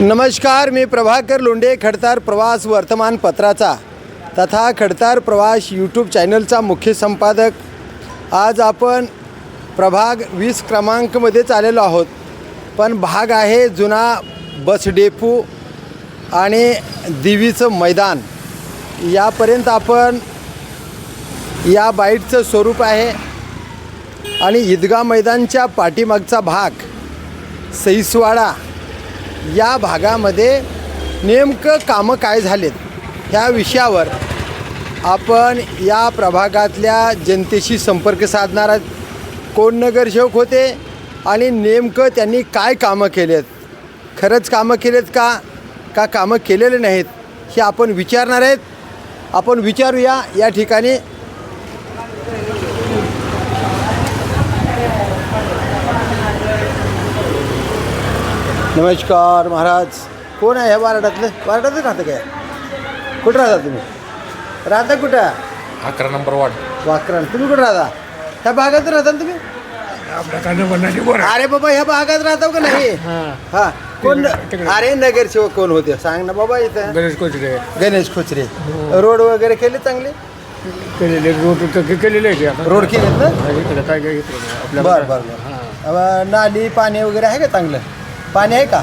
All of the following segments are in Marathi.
नमस्कार मी प्रभाकर लोंढे खडतार प्रवास वर्तमानपत्राचा तथा खडतार प्रवास यूट्यूब चॅनलचा मुख्य संपादक. आज आपण प्रभाग वीस क्रमांकमध्येच आलेलो आहोत. पण भाग आहे जुना बस डेपो आणि देवीचं मैदान. यापर्यंत आपण या बाईटचं स्वरूप आहे आणि ईदगा मैदानच्या पाठीमागचा भाग सईसवाडा या भागामध्ये नेमकं कामं काय झालेत ह्या विषयावर आपण या प्रभागातल्या जनतेशी संपर्क साधणार आहोत. कोण नगरसेवक होते आणि नेमकं त्यांनी काय कामं केलेत? खरंच कामं केलेत का? का कामं केलेले नाहीत? हे आपण विचारणार आहेत. आपण विचारूया या ठिकाणी. नमस्कार महाराज. कोण आहे ह्या वार्डातलं? वार्डातच राहतं काय? कुठं राहता तुम्ही? राहता कुठं? अकरा नंबर वार्ड. वाकरण. तुम्ही कुठं राहता? ह्या भागात राहता ना तुम्ही? अरे बाबा ह्या भागात राहता का नाही? हा. कोण अरे नगरसेवक कोण होते? सांग ना बाबा इथं. गणेश कोचरे. गणेश खोचरे रोड वगैरे केले चांगले? केलेले रोड केलेले आहे ते आता. रोड केलेत ना? हा, इकडे काय काय घेतलं नाही. आपल्याला बर बर बर. अं, नाली पाणी वगैरे आहे का चांगलं? पाणी आहे का?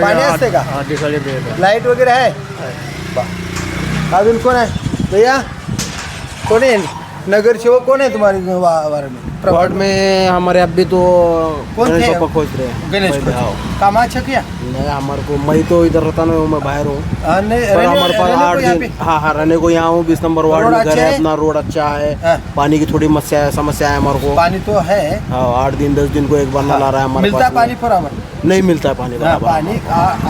पाणी. असते का? लाइट वगैरे आहे? बा. अजून कोण आहे? भैया? कोण आहे? नगरसेवक कोण आहे तुम्हारे वा- वार्ड में हमारे अब भी तो कौन थे? पापा खोज रहे हैं। गणेश। काम अच्छा किया? नहीं हमारे को मैं तो इधर रहता नहीं हूँ मैं बाहर हूँ। पर हमारे पास आठ दिन हाँ हाँ रहने को यहाँ हूँ बीस नंबर वार्ड में घर है? अपना रोड अच्छा हाँ। है। पानी की थोड़ी समस्या है समस्या है हमारे को। पानी तो है। हाँ आठ दिन दस दिन को एक बार नल आ रहा है हमारे पास। पानी बराबर? नहीं मिलता है पानी हाँ, पानी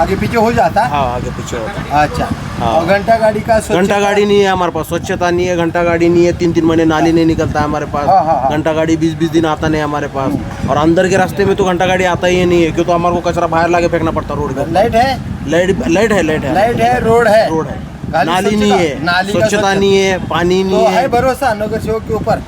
आगे पीछे हो जाता? है हाँ आगे पीछे होता है। अच्छा। हाँ। घंटा गाड़ी का घंटा गाड़ी नहीं है हमारे पास स्वच्छता नहीं है घंटा गाड़ी नहीं है तीन तीन महीने नाली नहीं निकलता है हमारे हाँ, हाँ, हाँ। पास घंटा गाड़ी बीस बीस दिन आता नहीं है हमारे पास। और अंदर के रास्ते में तो घंटा गाड़ी आता ही नहीं है क्यों तो हमारे को कचरा बाहर लाके फेंकना पड़ता है रोड पे लाइट है? लाइट लाइट है लाइट है। लाइट है रोड है। रोड है। नाली नहीं है स्वच्छता नहीं है पानी तो नहीं है। भरोसा नगर सेवक के ऊपर?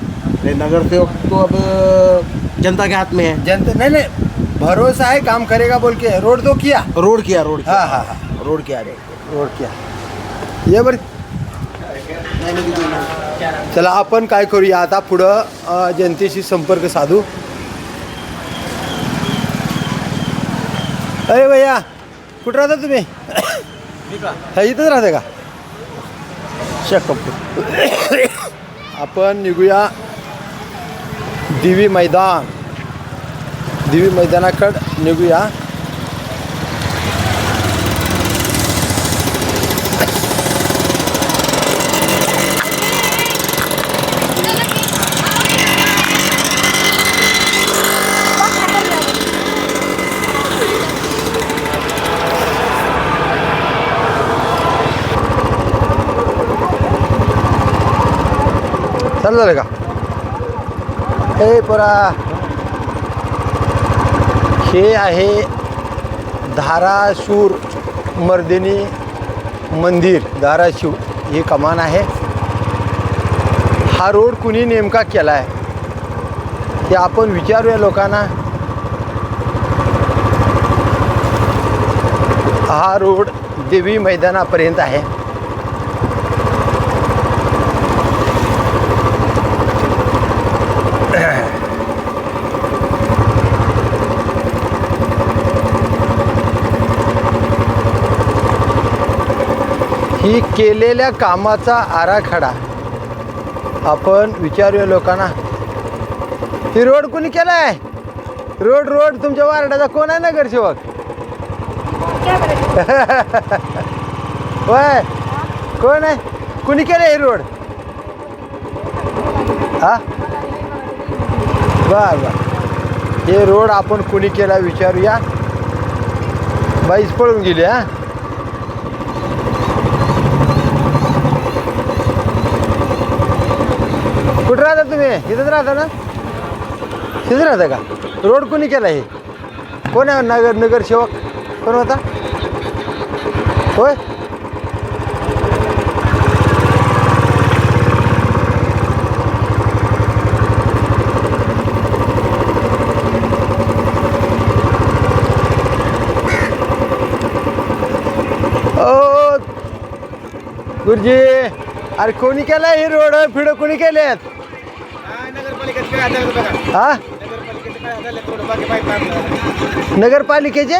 नगर सेवक तो अब जनता के हाथ में है। जनता नहीं नहीं भरोसा है काम करेगा बोल के। रोड तो किया? रोड किया रोड किया। हाँ, हाँ, हाँ। रोड किया। रोड किया। ये बरं. चला आपण काय करूया आता पुढं अ, जनतेशी संपर्क साधू. अरे भैया कुठं राहता तुम्ही? हा इथंच राहते का? शकपूर आपण निघूया दिवी मैदान. दिवी मैदानाकडं निघूया. चालू झालं का? हे परा. हे आहे धाराशूर मर्दिनी मंदिर. धाराशिव. ही कमान आहे. हा रोड कुणी नेमका केला आहे ते आपण विचारूया लोकांना. हा रोड देवी मैदानापर्यंत आहे. ही केलेल्या कामाचा आराखडा. आपण विचारूया लोकांना. ही रोड कोणी केला आहे रोड रोड तुमच्या वार्डाचा कोण आहे नगरसेवक? होय. कोण आहे? कुणी केलं हे रोड? हा? बर बर हे रोड आपण कुणी केला विचारूया? बाईच पळून गेली हा? तुम्ही इथंच राहता ना? तिथं राहता का? रोड कोणी केला हे? कोण आहे नगर नगरसेवक कोण होता? होय? गुरुजी अरे कोणी केलाय हे रोड? फिड कोणी केले आहेत हा? नगरपालिकेचे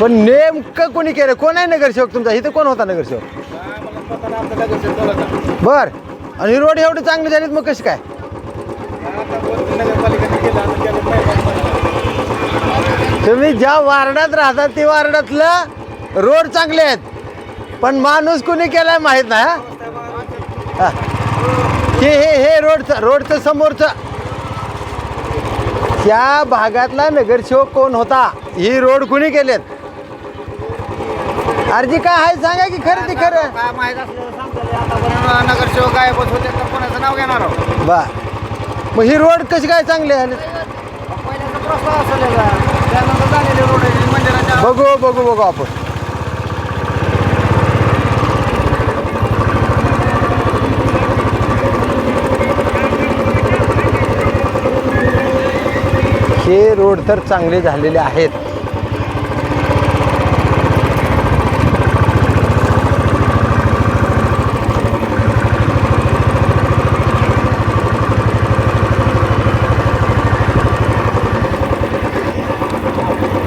पण नेमकं कोणी केलं? कोण आहे नगरसेवक तुमचा? इथं कोण होता नगरसेवक? बर. आणि रोड एवढे चांगले झालेत मग कसे काय? तुम्ही ज्या वार्डात राहता ते वार्डातलं रोड चांगले आहेत. पण माणूस कुणी केलाय माहीत नाही हा? हा हे रोडचं रोडचं समोरचं. त्या भागातला नगरसेवक कोण होता? ही रोड कुणी केलेत? अर्जी काय आहे? सांगा की खरं ती खरं. काय माहीत असलेलं सांगतो आतापर्यंत नगरसेवक होत तर कोणाचं नाव घेणार आहोत? मग ही रोड कशी काय चांगली आहे? पहिल्याचा प्रस्ताव असलेला. त्यानंतर झालेले रोड मंदिराच्या बघू बघू बघू आपण. हे रोड तर चांगले झालेले आहेत.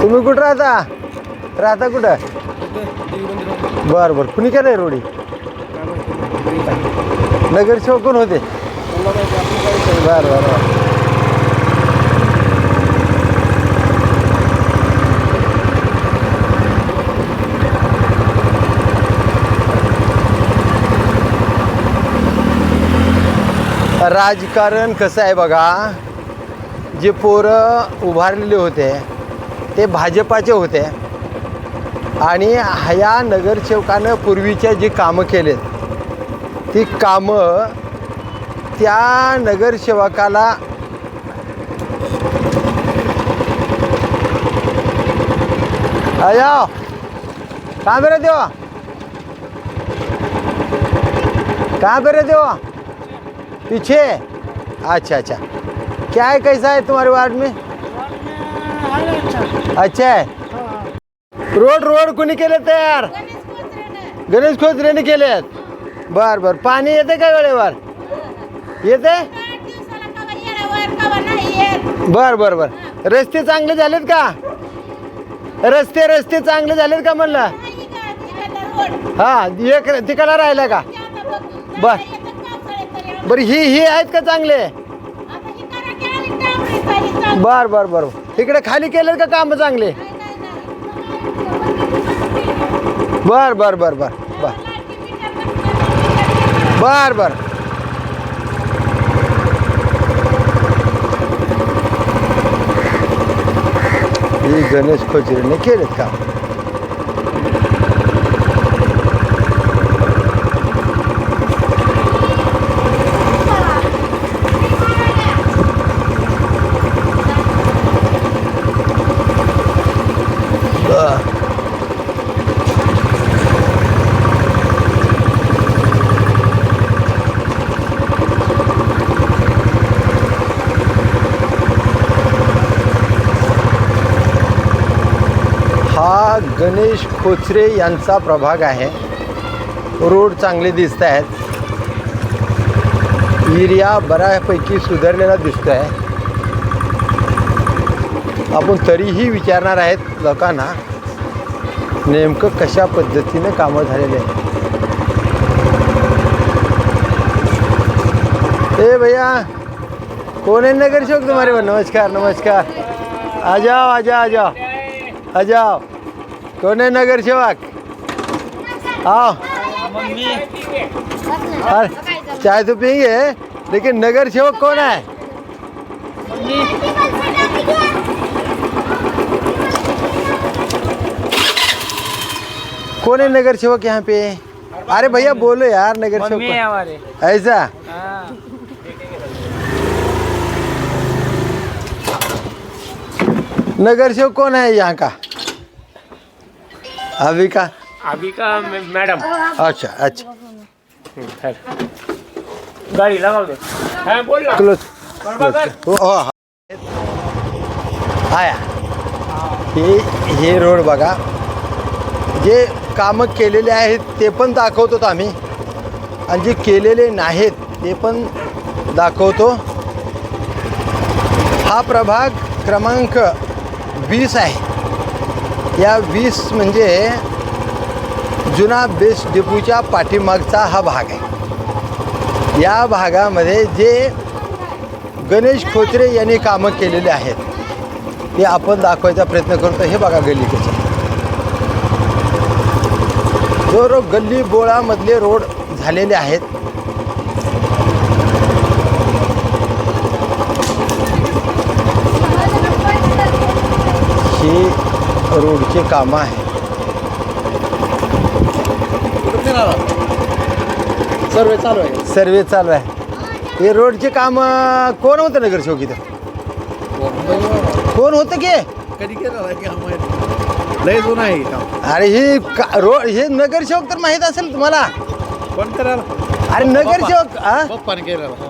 तुम्ही कुठं राहता? राहता कुठं? बरं बरं. कुणी केलंय रोडी? नगरसेवक कोण होते? बरं बरं बरं. राजकारण कसं आहे बघा जे पोरं उभारलेले होते ते भाजपाचे होते. आणि ह्या नगरसेवकानं पूर्वीच्या जी कामं केलेत ती कामं त्या नगरसेवकाला अया काय बरं देवा? काय बरं देवा? पीछे? अच्छा अच्छा। क्या है कैसा है तुम्हारे वार्ड में? अच्छा है। रोड रोड कोणी केले तयार गणेश खोचरेने केलेत बर बर। पाणी येते का वेळेवर? येते? बर बर बर। रस्ते चांगले झालेत का? रस्ते रस्ते चांगले झालेत का म्हणलं? हा एक तिकडला राहिला का? बर. बर ही ही आहेत का चांगले? बर बर बर. इकडे खाली केलेत का काम चांगले? बर बर बर बर बर. बर बर. ही गणेश खोचरेने केलेत का बर. हा गणेश खोचरे यांचा प्रभाग आहे. रोड चांगले दिसत आहेत. एरिया बऱ्यापैकी सुधारलेला दिसतो आहे आपण तरीही विचारणार आहेत लोकांना नेमकं कशा पद्धतीने कामं झालेले आहे ए भैया कौन है नगर शौक तुम्हारे? नमस्कार नमस्कार. आ जाओ आ जाओ आ जाओ. आ जाओ. कौन नगर सेवक आओ अरे चाय तो पियेंगे लेकिन नगर सेवक कौन है कौन है नगर सेवक यहाँ पे अरे भैया बोलो यार नगर सेवक ऐसा नगर सेवक कौन है यहाँ का अभी का अभी का मैडम. अच्छा अच्छा. गाडी लावा हा बोल ना. क्लोज हो हो, हा. आया हे हे रोड बघा. जे कामं केलेले आहेत ते पण दाखवतो आम्ही. आणि जे केलेले नाहीत ते पण दाखवतो. हा प्रभाग क्रमांक वीस आहे. या वीस म्हणजे जुना बेस डेपूच्या पाठीमागचा हा भाग आहे. या भागामध्ये जे गणेश खोचरे यांनी कामं केलेले आहेत ते आपण दाखवायचा प्रयत्न करतो. हे बघा गल्ली कशी जो रो गल्ली बोळामधले रोड झालेले आहेत ही रोडचे कामं आहे. सर्वे चालू आहे. सर्वे चालू आहे. हे रोडचे काम कोण होतं नगरसेवक इथं? कोण होतं की? कधी केलं लय जुना आहे अरे हे का रोड हे नगरसेवक तर माहीत असेल तुम्हाला. कोण करायला? अरे नगरसेवक हा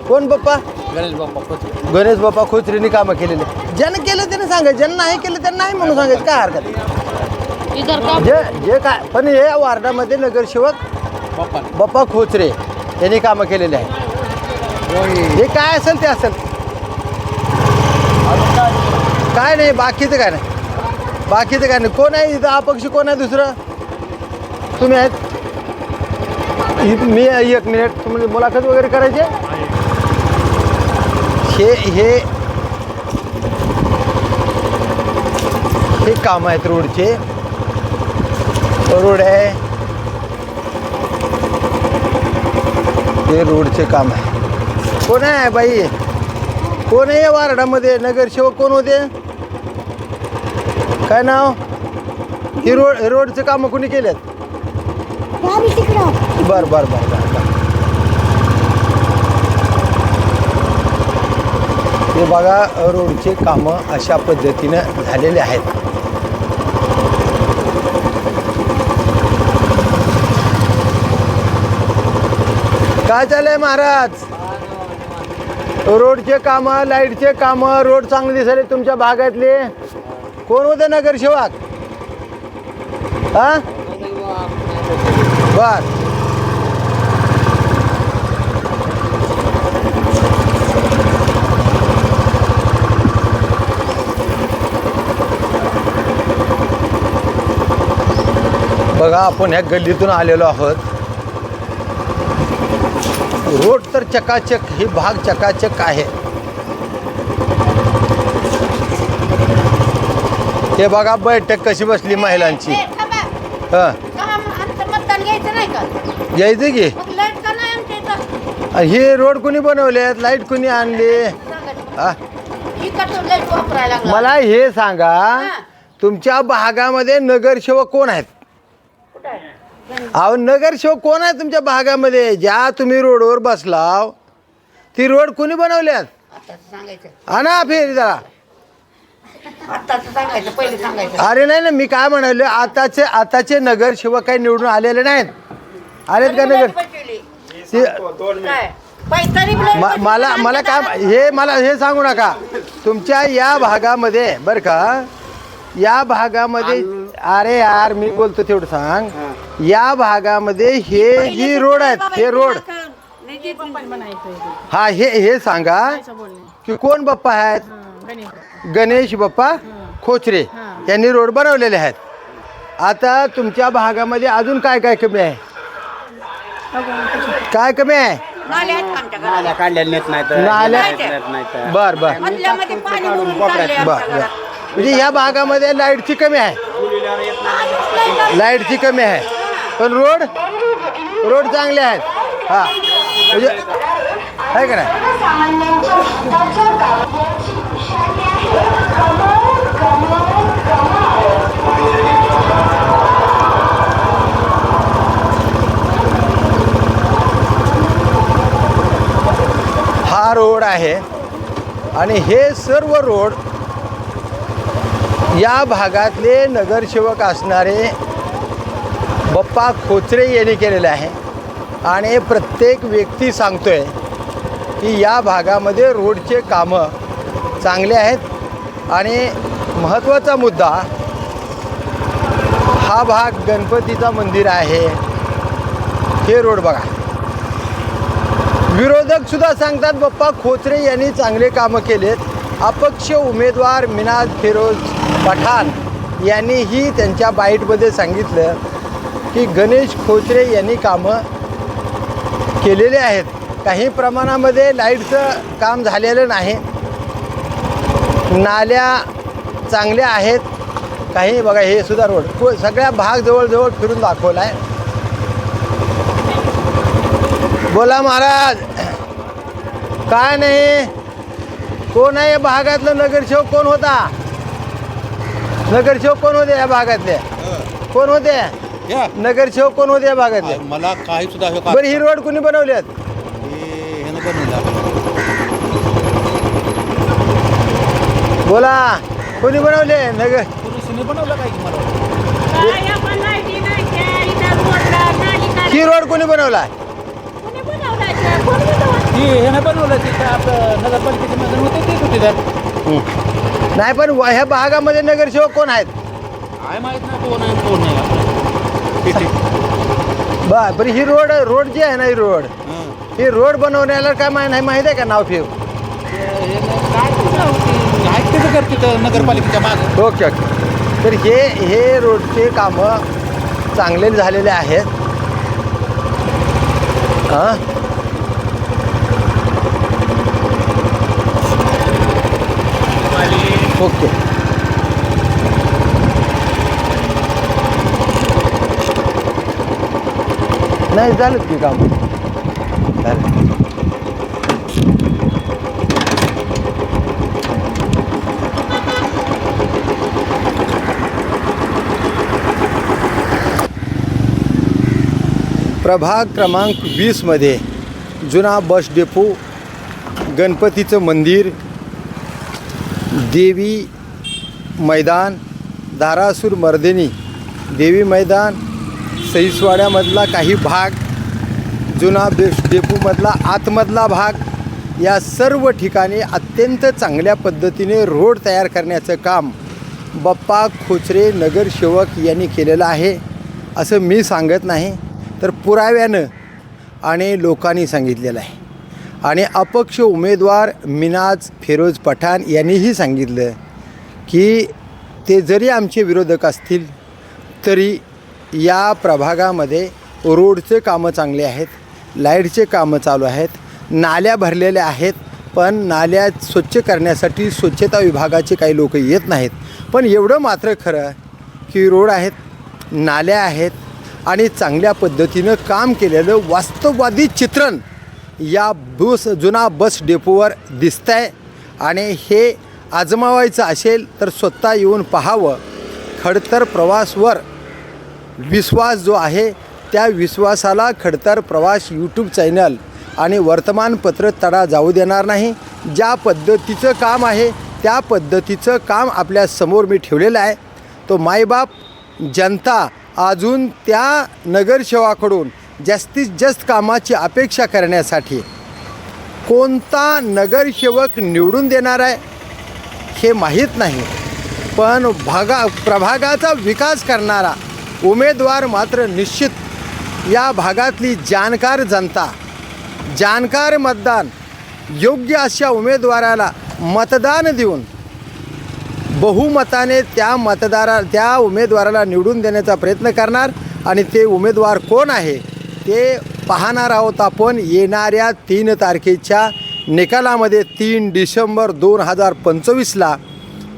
कोण बाप्पा गणेश बाप्पा गणेश बाप्पा खोचरीने कामं केलेले. ज्यानं केलं त्याने सांगायचं ज्यानं नाही केलं त्यानं नाही म्हणून सांगायचं काय हरकत? आहे? इधर का? जे जे काय पण हे वार्डामध्ये नगरसेवक बाप्पा. खोचरे यांनी कामं केलेले आहे हे काय असेल ते असेल. काय नाही बाकीचं काय नाही. बाकीचं काय नाही. कोण आहे इथं अपक्ष कोण आहे दुसरं? तुम्ही आहेत? इ- मी एक मिनिट. तुम्ही मुलाखत वगैरे करायचे हे हे हे काम आहेत रोडचे. रोड आहे. हे रोडचे काम आहे. कोण आहे बाई? कोण आहे वार्डामध्ये? नगरसेवक कोण होते? काय नाव? ही रोड रोडचे कामं कोणी केलेत? बर बर बर बर बर हे बघा रोडचे कामं अशा पद्धतीनं झालेले आहेत. काय चाललंय महाराज? रोडचे कामं लाईटचे कामं रोड चांगले दिसले तुमच्या भागातले. कोण होते नगरसेवक? हा? बर. बघा आपण ह्या गल्लीतून आलेलो आहोत. रोड तर चकाचक ही भाग चकाचक आहे. हे बघा बैठक कशी बसली महिलांची. हा. का? घ्यायचं हे रोड कोणी बनवलेत लाइट कोणी आणली? हा. मला हे सांगा. तुमच्या भागामध्ये नगरसेवक कोण आहेत? अहो नगरसेवक कोण आहे तुमच्या भागामध्ये? ज्या तुम्ही रोडवर बसलाव ती रोड कोणी बनवल्यात? आताचं सांगायचं. आणा फेरी जरा. आताचं सांगायचं पहिले सांगायचं. अरे नाही ना मी काय म्हणाले आताचे आताचे नगरसेवक काही निवडून आलेले नाहीत. आलेत का नगर? ते- काय? पैसा रिप्लाय म- मला मला काय हे मला हे सांगू नका. तुमच्या या भागामध्ये बरं का? या भागामध्ये अरे यार मी बोलतो तेवढं सांग. या भागामध्ये हे जी रोड आहेत हे रोड. हा हे हे सांगा की कोण बाप्पा आहेत? गणेश बाप्पा. खोचरे यांनी रोड बनवलेले आहेत. आता तुमच्या भागामध्ये अजून काय काय कमी आहे? काय कमी आहे? नाले आहेत आमच्या नाल्या काढल्या नेत नाही तर नाल्या- नेत नाही तर बर बर. म्हणजे या भागामध्ये लाईटची कमी आहे. लाईटची कमी आहे. पण रोड रोड चांगले आहेत. हा. म्हणजे आहे का नाही? हा रोड आहे. आणि हे सर्व रोड या भागातले नगरसेवक असणारे बप्पा खोचरे यांनी केलेले आहे. आणि प्रत्येक व्यक्ती सांगतो आहे की या भागामध्ये रोडचे कामं चांगले आहेत. आणि महत्त्वाचा मुद्दा हा भाग गणपतीचा मंदिर आहे. हे रोड बघा. विरोधकसुद्धा सांगतात बप्पा खोचरे यांनी चांगले कामं केलेत. अपक्ष उमेदवार मिनाज फिरोज पठाण यांनीही त्यांच्या बाईटमध्ये सांगितलं की गणेश खोचरे यांनी कामं केलेले आहेत. काही प्रमाणामध्ये लाईटचं काम झालेलं नाही. नाल्या चांगल्या आहेत. काही बघा हे सुद्धा रोड. सगळ्या भाग जवळजवळ फिरून दाखवला आहे बोला महाराज. काय नाही. कोण आहे या भागातलं? नगरसेवक कोण होता? नगरसेवक कोण होते या भागातले? कोण होते? या. नगरसेवक कोण होते या भागातले? मला काही सुद्धा हे बरं ही रोड कोणी बनवल्यात हे- ह्यानं बनवलं. बोला कोणी बनवले? नगर पुरुषाने बनवलं काय ही रोड कोणी बनवला? ते? ती आपलं नगरपालिकेचे होते नाही पण ह्या भागामध्ये नगरसेवक कोण आहेत? काय माहीत नाही कोण आहे कोण नाही किती? बर बरं ही रोड रोड जी आहे ना ही रोड हं. रोड बनवण्याला काय माहिती नाही माहिती आहे का नाव फिव काय कर तिथं नगरपालिकेच्या मागं? Okay okay. तर हे हे रोडचे कामं चांगले झालेले आहेत. हां? ओके. नाही झालं की काम. झालं. प्रभाग क्रमांक वीसमध्ये जुना बस डेपो गणपतीचं मंदिर देवी मैदान धारासूर मर्दिनी देवी मैदान सईसवाड्यामधला काही भाग जुना बे डेपूमधला आतमधला भाग या सर्व ठिकाणी अत्यंत चांगल्या पद्धतीने रोड तयार करण्याचं काम बप्पा खोचरे नगरसेवक यांनी केलेलं आहे असं मी सांगत नाही तर पुराव्यानं आणि लोकांनी सांगितलेलं आहे. आणि अपक्ष उमेदवार मिनाज फिरोज पठाण यांनीही सांगितलं की ते जरी आमचे विरोधक असतील तरी या प्रभागामध्ये रोडचे कामं चांगले आहेत लाईटचे कामं चालू आहेत नाल्या भरलेल्या आहेत पण नाल्या स्वच्छ करण्यासाठी स्वच्छता विभागाचे काही लोक येत नाहीत. पण एवढं मात्र खरं की रोड आहेत नाल्या आहेत आणि चांगल्या पद्धतीनं काम केलेलं वास्तववादी चित्रण या बस जुना बस डेपोवर दिसतं आहे आणि हे आजमावायचं असेल तर स्वतः येऊन पाहावं. खडतर प्रवासवर विश्वास जो आहे त्या विश्वासाला खडतर प्रवास यूट्यूब चॅनल आणि वर्तमानपत्र तडा जाऊ देणार नाही. ज्या पद्धतीचं काम आहे त्या पद्धतीचं काम आपल्यासमोर मी ठेवलेलं आहे. तो मायबाप जनता अजून त्या नगरसेवाकडून जास्तीत जास्त कामाची अपेक्षा करण्यासाठी कोणता नगरसेवक निवडून देणार आहे हे माहीत नाही. पण भागा प्रभागाचा विकास करणारा उमेदवार मात्र निश्चित. या भागातली जाणकार जनता जाणकार मतदान योग्य अशा उमेदवाराला मतदान देऊन बहुमताने त्या मतदारा त्या उमेदवाराला निवडून देण्याचा प्रयत्न करणार आणि ते उमेदवार कोण आहे ते पाहणार आहोत आपण येणाऱ्या तीन तारखेच्या निकालामध्ये तीन डिसेंबर दोन हजार पंचवीसला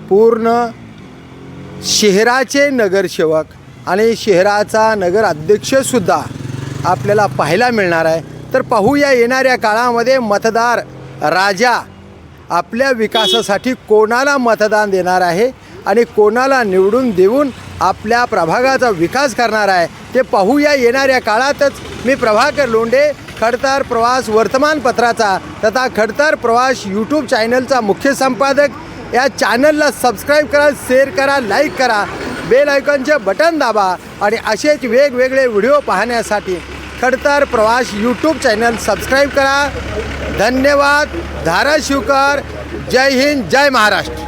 पूर्ण शहराचे नगरसेवक आणि शहराचा नगर अध्यक्षसुद्धा आपल्याला पाहायला मिळणार आहे. तर पाहूया येणाऱ्या काळामध्ये मतदार राजा आपल्या विकासासाठी कोणाला मतदान देणार आहे आणि कोणाला निवडून देऊन आपल्या प्रभागाचा विकास करणार आहे. ते पाहूया येणाऱ्या काळातच. मी प्रभाकर लोंढे खडतार प्रवास वर्तमानपत्राचा तथा खडतार प्रवास यूट्यूब चॅनलचा मुख्य संपादक. या चॅनलला सबस्क्राईब करा शेअर करा लाईक करा. बेल आयकॉनचे बटन दाबा आणि असेच वेगवेगळे व्हिडिओ पाहण्यासाठी खडतर प्रवास यूट्यूब चॅनल सबस्क्राईब करा. धन्यवाद. धाराशिवकर. जय हिंद. जय महाराष्ट्र.